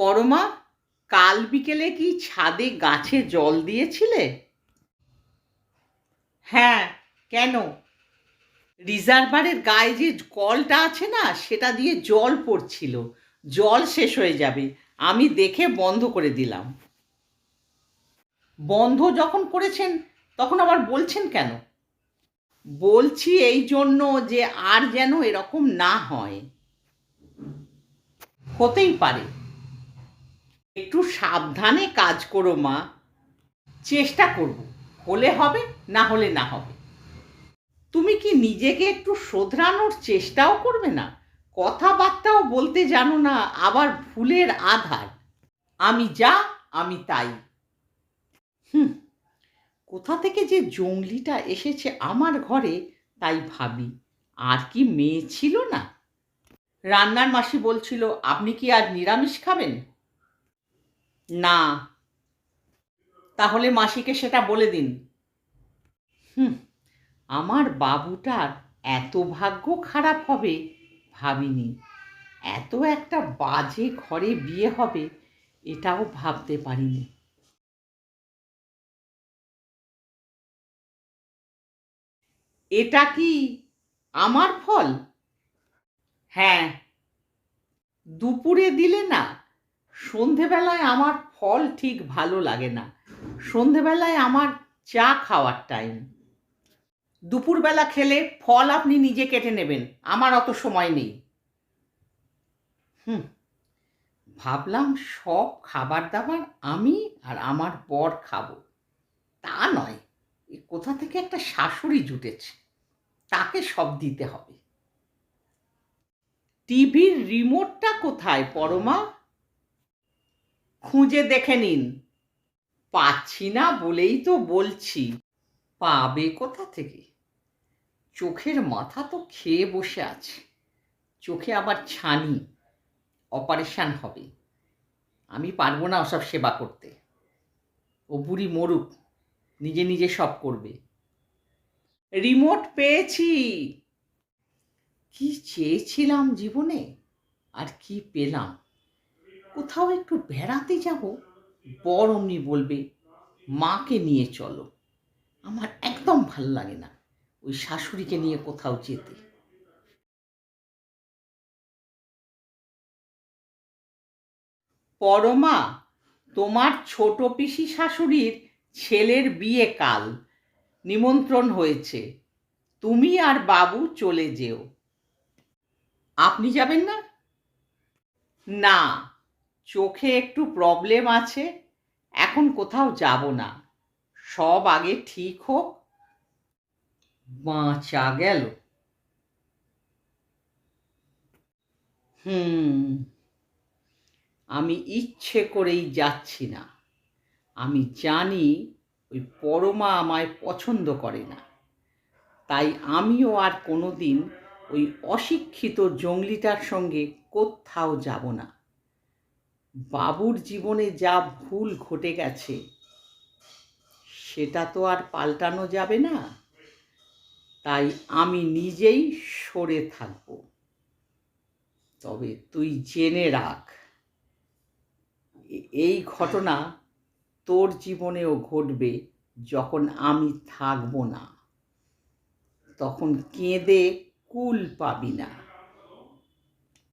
পরমা, কাল বিকেলে কি ছাদে গাছে জল দিয়েছিলে? হ্যাঁ কেন? রিজার্ভারের গায়ে যে কলটা আছে না, সেটা দিয়ে জল পড়ছিল। জল শেষ হয়ে যাবে। আমি দেখে বন্ধ করে দিলাম। বন্ধ যখন করেছেন, তখন আবার বলছেন কেন? বলছি এই জন্য যে আর যেন এরকম না হয়। হতেই পারে। একটু সাবধানে কাজ করো মা। চেষ্টা করব। হলে হবে, না হলে না হবে। তুমি কি নিজেকে একটু শোধরানোর চেষ্টাও করবে না? কথাবার্তাও বলতে জানো না, আবার ভুলের আধার। আমি যা, আমি তাই। হুম, কোথা থেকে যে জঙ্গলিটা এসেছে আমার ঘরে, তাই ভাবি, আর কি মেয়ে ছিল না? রান্নার মাসি বলছিল, আপনি কি আর নিরামিষ খাবেন? না। তাহলে মাসিকে সেটা বলে দিন। হুম, আমার বাবুটার এত ভাগ্য খারাপ হবে ভাবিনি। এত একটা বাজে ঘরে বিয়ে হবে, এটাও ভাবতে পারিনি। এটা কি আমার ফল? হ্যাঁ দুপুরে দিলে না সন্ধেবেলায় আমার ফল ঠিক ভালো লাগে না। সন্ধেবেলায় আমার চা খাওয়ার টাইম দুপুরবেলা খেলে ফল আপনি নিজে কেটে নেবেন, আমার অত সময় নেই। হুম, ভাবলাম সব খাবার দাবার আমি আর আমার বর খাব। তা নয়, এ কোথা থেকে একটা শাশুড়ি জুটেছে, তাকে সব দিতে হবে। টিভির রিমোটটা কোথায় পরমা? খুঁজে দেখে নিন। পাচ্ছি না বলেই তো বলছি। পাবে কোথা থেকে? চোখের মাথা তো খেয়ে বসে আছে। চোখে আবার ছানি। অপারেশন হবে। আমি পারব না ওসব সেবা করতে। ও বুড়ি মরুক। নিজে নিজে সব করবে। রিমোট পেয়েছি। কি চেয়েছিলাম জীবনে? আর কি পেলাম? কোথাও একটু বেড়াতে যাব? অমনি বলবে, মাকে নিয়ে চলো। আমার একদম ভালো লাগে না ওই শাশুড়িকে নিয়ে কোথাও যেতে। পরমা, তোমার ছোট পিসি শাশুড়ির ছেলের বিয়ে কাল। নিমন্ত্রণ হয়েছে। তুমি আর বাবু চলে যেও। আপনি যাবেন না? না। চোখে একটু প্রবলেম আছে, এখন কোথাও যাব না। সব আগে ঠিক হোক, বাঁচা গেল। হুম, আমি ইচ্ছে করেই যাচ্ছি না। আমি জানি ওই পরমা আমায় পছন্দ করে না। তাই আমিও আর কোনো দিন ওই অশিক্ষিত জঙ্গলিটার সঙ্গে কোথাও যাব না। বাবুর জীবনে যা ভুল ঘটে গেছে, সেটা তো আর পাল্টানো যাবে না। তাই আমি নিজেই সরে থাকব। তবে তুই জেনে রাখ, এই ঘটনা তোর জীবনেও ঘটবে যখন আমি থাকব না। তখন কেঁদে কুল পাবি না।